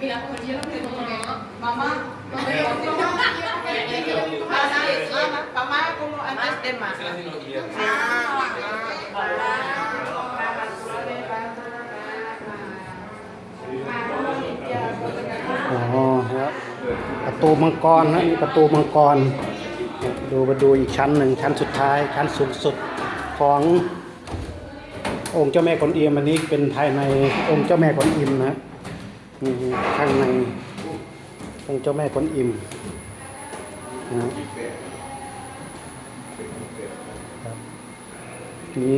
Mira, como yo no tengo mamá, no me lo mamá, mamá como antes de más. อ๋อครับประตูมังกรนะนี่ประตูมังกร ดูมาดูอีกชั้นหนึ่งชั้นสุดท้ายชั้นสูงสุดของ องค์เจ้าแม่กวนอิมอันนี้เป็นภายในองค์เจ้าแม่กวนอิมนะนี่ข้างในองค์เจ้าแม่กวนอิมนะครับมี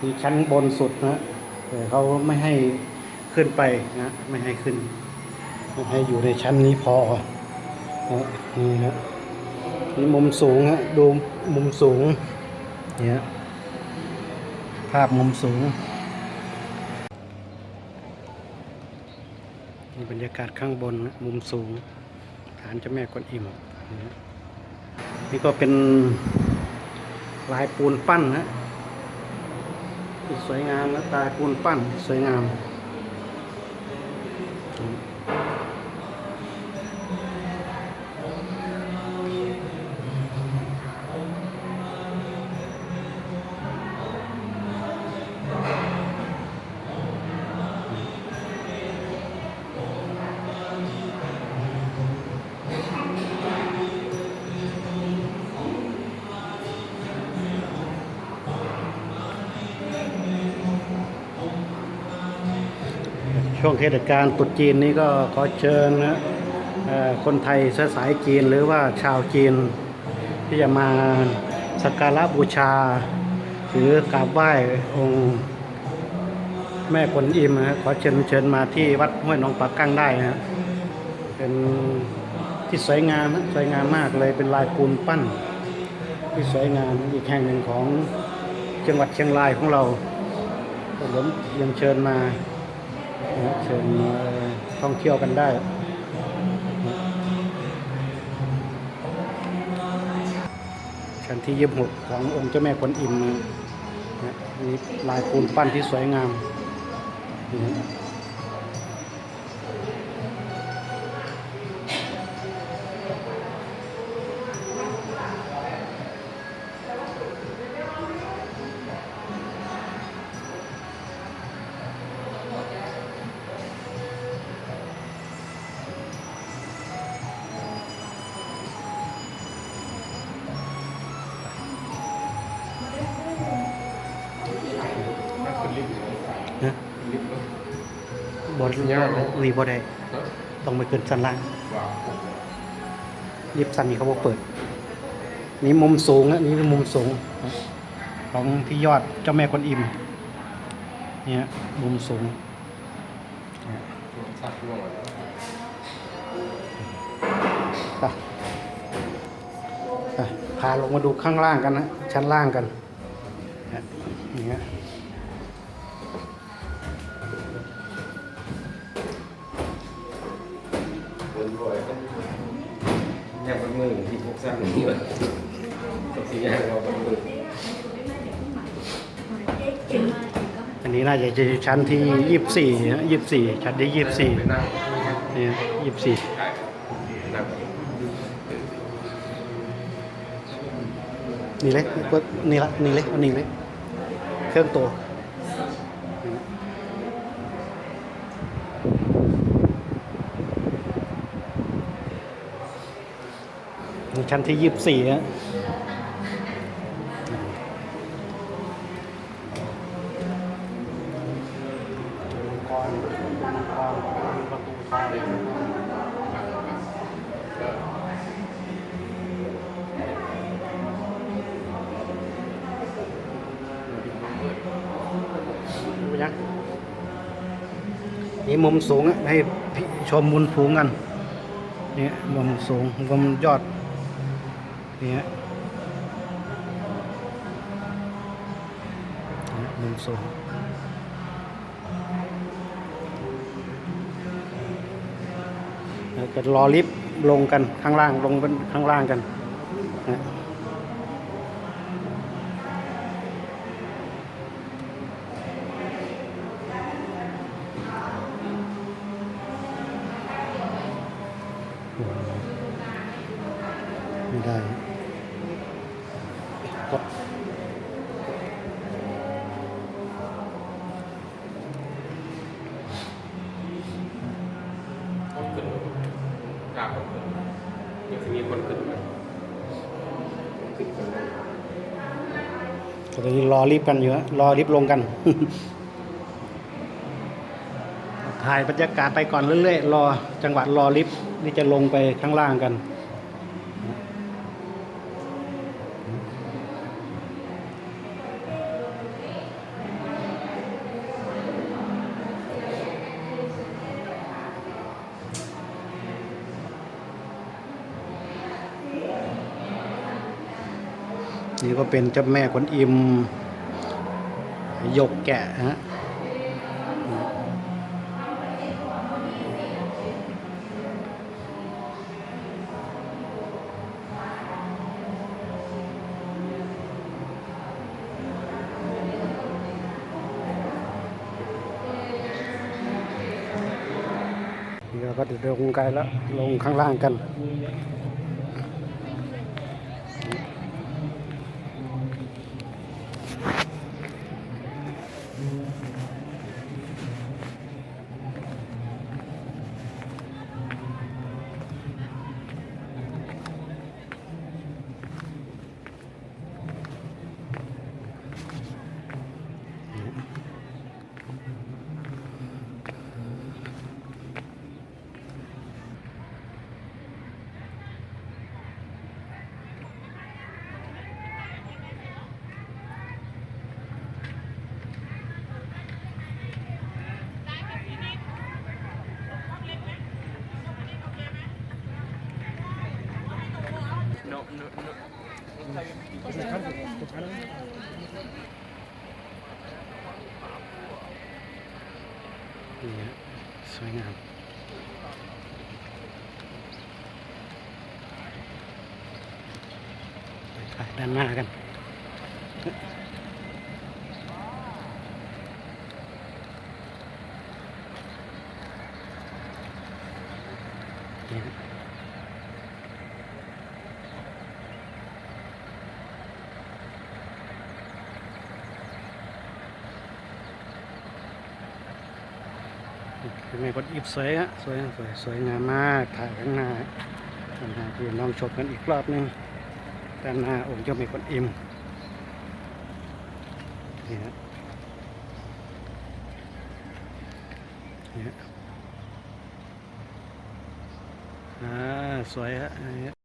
มีชั้นบนสุดนะแต่เขาไม่ให้ขึ้นไปนะไม่ให้ขึ้น ให้อยู่ในชั้นนี้พอนะนี่ฮะนี่มุมสูงฮะดูมุมสูงเนี่ย ภาพมุมสูงนี่บรรยากาศข้างบนมุมสูงฐานเจ้าแม่กวนอิมนี่ฮะนี่ก็เป็นลายปูนปั้นนะสวยงามนะตาปูนปั้นสวยงาม ช่วงเทศกาลตรุษจีนนี้ก็ขอเชิญนะคนไทยเชื้อสายจีนหรือว่าชาวจีน ที่จะมาสักการะบูชา หรือกราบไหว้องค์แม่กวนอิมนะขอเชิญเชิญมาที่วัดห้วยหนองปากกั้งได้นะเป็นที่สวยงามสวยงามมากเลยเป็นลายปูนปั้น ที่สวยงามอีกแห่งหนึ่งของจังหวัดเชียงรายของเราผมยังเชิญมา เชิญมาท่องเที่ยวกันได้ ชั้นที่ยี่สิบหกขององค์เจ้าแม่กวนอิมนะนี่ลายปูนปั้นที่สวยงามน บนรีบอได้ต้องไปขึ้นชั้นล่างลิฟต์ชั้นนี้เขาบอกเปิด นี่มุมสูงนะนี่เป็นมุมสูง ของที่ยอดเจ้าแม่กวนอิมเนี่ยมุมสูงไปไปพาลงมาดูข้างล่างกันนะ ชั้นล่างกันนะอย่างเงี้ย nhà con người thì cũng sang được nhiều Còn thì nhà của con người อันนี้น่าจะชั้นที่ยี่สิบสี่ยี่สิบสี่ชั้นที่ยี่สิบสี่เนี่ยยี่สิบสี่นี่เลยนี่ละนี่เลยเอานี่เลยเครื่องตัว่ชั้นที่ยี่สิบสี่ฮะดูนี่มุมสูงอะให้ชมมุมสูงกัน เนี่ยมุมสูงมุมยอด นี่ฮะมุมสูงจะรอลิฟต์ลงกันข้างล่างลงข้างล่างกันไม่ได้ คนขึ้นกราบคนขึ้นเดี๋ยวจะมีคนขึ้นมาขึ้นคนลงก็ตอนนี้รอลิฟต์กันอยู่ฮะรอลิฟต์ลงกัน ถ่ายบรรยากาศไปก่อนเรื่อยๆ รอจังหวะรอลิฟต์นี่จะลงไปข้างล่างกัน นี่ก็เป็นเจ้าแม่กวนอิมยกแกะฮะนี่เราก็จะลงกันแล้วลงข้างล่างกัน นี่ฮะสวยงามไปด้านหน้ากันนี่ เป็นไงก็อิบสวยฮะสวยสวยสวยงามมากถ่ายข้างหน้าข้างหน้าที่น้องชมกันอีกรอบหนึงด้านหน้าองค์เจ้าแม่กวนอิมนี่ฮะนี่ฮะอ่าสวยฮะอันนี้